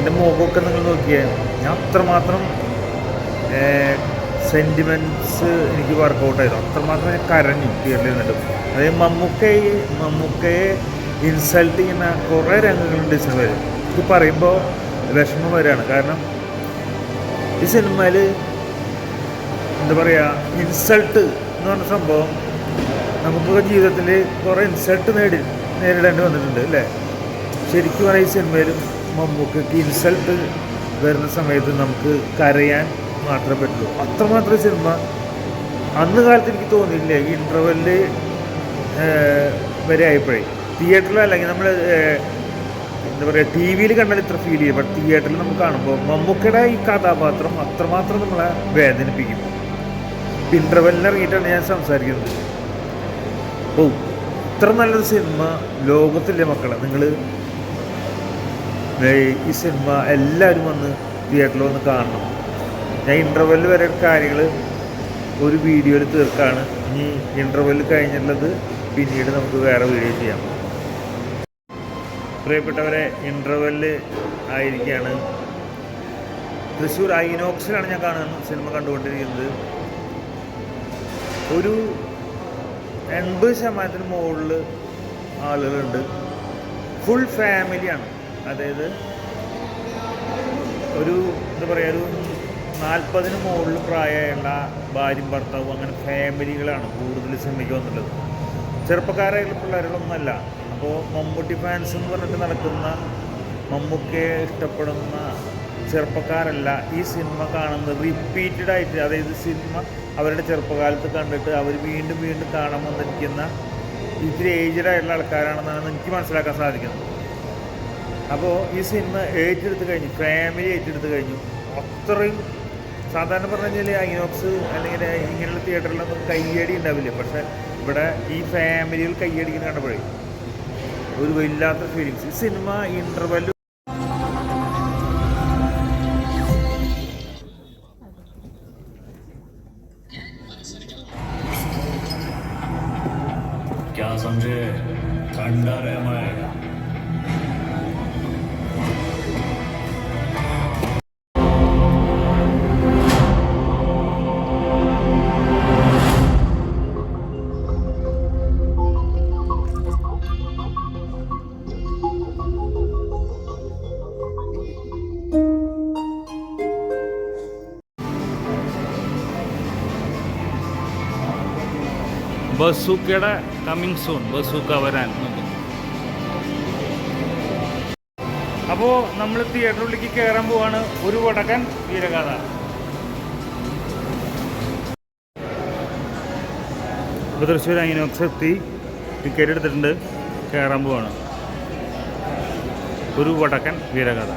എന്റെ മുഖമൊക്കെ നിങ്ങൾ നോക്കിയാൽ ഞാൻ അത്രമാത്രം സെന്റിമെന്റ്സ് എനിക്ക് വർക്കൗട്ട് ആയിരുന്നു. അത്രമാത്രം ഞാൻ കരഞ്ഞു തിയേറ്ററിൽ അതായത് മമ്മൂക്കയെ മമ്മൂക്കയെ ഇൻസൾട്ട് ചെയ്യുന്ന കുറേ രംഗങ്ങളുണ്ട് ഈ സിനിമയിൽ. ഇത് പറയുമ്പോൾ വിഷമം വരികയാണ്. കാരണം ഈ സിനിമയിൽ എന്താ പറയുക ഇൻസൾട്ട് എന്ന് പറഞ്ഞ സംഭവം നമുക്കൊക്കെ ജീവിതത്തിൽ കുറേ ഇൻസൾട്ട് നേടി നേരിടേണ്ടി വന്നിട്ടുണ്ട് അല്ലേ? ശരിക്കും പറഞ്ഞാൽ ഈ സിനിമയിലും മമ്മൂക്കയ്ക്ക് ഇൻസൾട്ട് വരുന്ന സമയത്ത് നമുക്ക് കരയാൻ മാത്രമേ പറ്റുള്ളൂ അത്രമാത്രം സിനിമ അന്ന് കാലത്ത് എനിക്ക് തോന്നിയില്ല ഈ ഇന്റർവെല്ല് വരെ ആയപ്പോഴേ. തിയേറ്ററിൽ അല്ലെങ്കിൽ നമ്മൾ എന്താ പറയുക ടി വിയിൽ കണ്ടാൽ ഇത്ര ഫീൽ ചെയ്യും ബട്ട് തിയേറ്ററിൽ നമുക്ക് കാണുമ്പോൾ മമ്മൂക്കയുടെ ഈ കഥാപാത്രം അത്രമാത്രം നമ്മളെ വേദനിപ്പിക്കും. ഇന്റർവെല്ലിന് ഇറങ്ങിയിട്ടാണ് ഞാൻ സംസാരിക്കുന്നത്. ഓ ഇത്ര നല്ലൊരു സിനിമ ലോകത്തില്ലേ മക്കളെ? നിങ്ങൾ ഈ സിനിമ എല്ലാവരും വന്ന് തിയേറ്ററിൽ വന്ന് കാണണം. ഞാൻ ഇന്റർവെല്ലിൽ വരെ കാര്യങ്ങൾ ഒരു വീഡിയോയിൽ തീർക്കാണ്. ഇനി ഇന്റർവെല്ലിൽ കഴിഞ്ഞിട്ടുള്ളത് പിന്നീട് നമുക്ക് വേറെ വീഡിയോ ചെയ്യാം. പ്രിയപ്പെട്ടവരെ ഇന്റർവെല്ല് ആയിരിക്കുകയാണ് തൃശ്ശൂർ ഐനോക്സിലാണ് ഞാൻ കാണുന്നത് സിനിമ കണ്ടുകൊണ്ടിരിക്കുന്നത്. ഒരു എൺപത് ശതമാനത്തിന് മുകളിൽ ആളുകളുണ്ട്. ഫുൾ ഫാമിലിയാണ് അതായത് ഒരു എന്താ പറയുക ഒരു നാൽപ്പതിന് മുകളിൽ പ്രായമുള്ള ഭാര്യയും ഭർത്താവും അങ്ങനെ ഫാമിലികളാണ് കൂടുതൽ ശ്രമിക്കുക എന്നുള്ളത് ചെറുപ്പക്കാരായുള്ള പിള്ളേരുകളൊന്നുമല്ല. അപ്പോൾ മമ്മൂട്ടി ഫാൻസ് എന്ന് പറഞ്ഞിട്ട് നടക്കുന്ന മമ്മൂക്കയെ ഇഷ്ടപ്പെടുന്ന ചെറുപ്പക്കാരല്ല ഈ സിനിമ കാണുന്നത്. റിപ്പീറ്റഡ് ആയിട്ട് അതായത് സിനിമ അവരുടെ ചെറുപ്പകാലത്ത് കണ്ടിട്ട് അവർ വീണ്ടും വീണ്ടും കാണാൻ വന്നിരിക്കുന്ന ഇത്തിരി ഏജ്ഡ് ആയിട്ടുള്ള ആൾക്കാരാണെന്നാണ് എനിക്ക് മനസ്സിലാക്കാൻ സാധിക്കുന്നത്. അപ്പോൾ ഈ സിനിമ ഏറ്റെടുത്ത് കഴിഞ്ഞു ഫാമിലി ഏറ്റെടുത്ത് കഴിഞ്ഞു അത്രയും സാധാരണ പറഞ്ഞു കഴിഞ്ഞാൽ ഐനോക്സ് അല്ലെങ്കിൽ ഇങ്ങനെയുള്ള തിയേറ്ററിലൊന്നും കയ്യടി ഉണ്ടാവില്ല പക്ഷേ ഇവിടെ ഈ ഫാമിലികൾ കയ്യടിക്കുന്ന കണ്ടപ്പോഴേ ഒരു വല്ലാത്ത ഫീലിങ്സ് ഈ സിനിമ ഇൻ്റർവെല് क्या समझे ठंडा रहमाएगा ബസൂക്കയുടെ കമ്മിങ് സൂൺ ബസൂക്ക വരാൻ. അപ്പോൾ നമ്മൾ തിയേറ്ററിലേക്ക് കയറാൻ പോവാണ് ഒരു വടക്കൻ വീരഗാഥ. ഇപ്പോൾ തൃശ്ശൂർ ഐനോക്സ് എത്തി ടിക്കറ്റ് എടുത്തിട്ടുണ്ട് കയറാൻ പോവാണ്. ഒരു വടക്കൻ വീരഗാഥ.